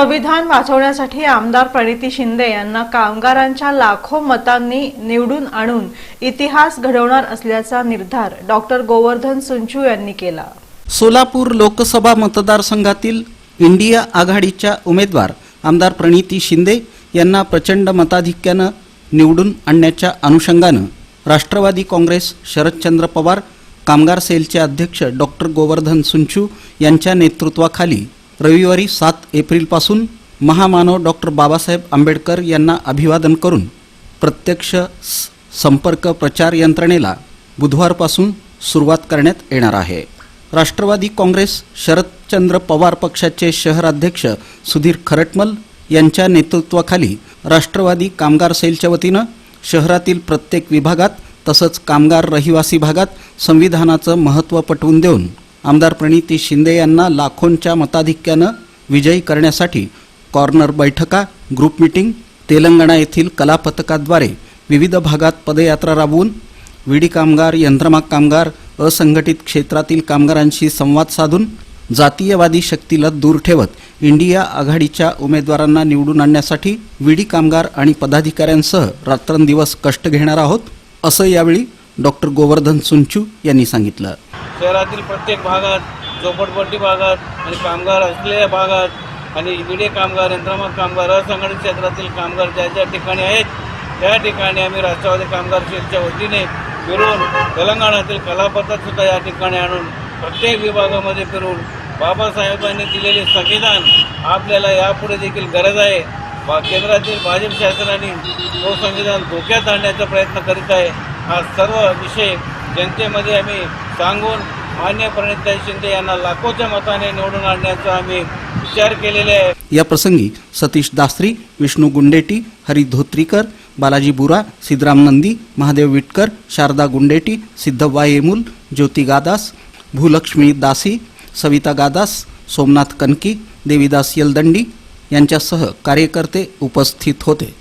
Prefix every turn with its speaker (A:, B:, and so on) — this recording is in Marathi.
A: संविधान वाचवण्यासाठी आमदार प्रणिती शिंदे यांना कामगारांच्या लाखो मतांनी निवडून आणून इतिहास घडवणार असल्याचा निर्धार डॉक्टर गोवर्धन सुंचू यांनी केला.
B: सोलापूर लोकसभा मतदारसंघातील इंडिया आघाडीच्या उमेदवार आमदार प्रणिती शिंदे यांना प्रचंड मताधिक्यानं निवडून आणण्याच्या अनुषंगानं राष्ट्रवादी काँग्रेस शरदचंद्र पवार कामगार सेलचे अध्यक्ष डॉक्टर गोवर्धन सुंचू यांच्या नेतृत्वाखाली रविवारी सात एप्रिलपासून महामानव डॉक्टर बाबासाहेब आंबेडकर यांना अभिवादन करून प्रत्यक्ष स- संपर्क प्रचार यंत्रणेला बुधवारपासून सुरुवात करण्यात येणार आहे. राष्ट्रवादी काँग्रेस शरदचंद्र पवार पक्षाचे शहराध्यक्ष सुधीर खरटमल यांच्या नेतृत्वाखाली राष्ट्रवादी कामगार सेलच्या वतीनं शहरातील प्रत्येक विभागात तसंच कामगार रहिवासी भागात संविधानाचं महत्त्व पटवून देऊन आमदार प्रणिती शिंदे यांना लाखोंच्या मताधिक्यानं विजयी करण्यासाठी कॉर्नर बैठका ग्रुप मिटिंग तेलंगणा येथील कलापथकाद्वारे विविध भागात पदयात्रा राबवून विडी कामगार यंत्रमाग कामगार असंघटित क्षेत्रातील कामगारांशी संवाद साधून जातीयवादी शक्तीला दूर ठेवत इंडिया आघाडीच्या उमेदवारांना निवडून आणण्यासाठी विडी कामगार आणि पदाधिकाऱ्यांसह रात्रंदिवस कष्ट घेणार आहोत असं यावेळी डॉक्टर गोवर्धन सुंचू यांनी सांगितलं.
C: शहरातील प्रत्येक भागात झोपडपट्टी भागात आणि कामगार असलेल्या भागात आणि विडे कामगार यंत्रमाग कामगार असंघटित क्षेत्रातील कामगार ज्या ज्या ठिकाणी आहेत त्या ठिकाणी आम्ही राष्ट्रवादी कामगार सेलच्या वतीने फिरून तेलंगणातील कलापथकसुद्धा या ठिकाणी आणून प्रत्येक विभागामध्ये फिरून बाबासाहेबांनी दिलेले संविधान आपल्याला यापुढे देखील गरज आहे. बा केंद्रातील भाजप शासनाने तो संविधान धोक्यात आणण्याचा प्रयत्न करीत आहे. हा सर्व विषय जनतेमध्ये आम्ही सांगून मान्य प्रणिताई शिंदे यांना लाखोच्या मताने निवडून आणण्याचा आम्ही विचार केलेले आहे.
B: या प्रसंगी सतीश दासरी विष्णू गुंडेटी हरी धोत्रीकर बालाजी बुरा सिद्धराम नंदी महादेव विटकर शारदा गुंडेटी सिद्धव्वा येमूल ज्योती गादास भूलक्ष्मी दासी सविता गादास सोमनाथ कनकी देवीदास यलदंडी यांच्यासह कार्यकर्ते उपस्थित होते.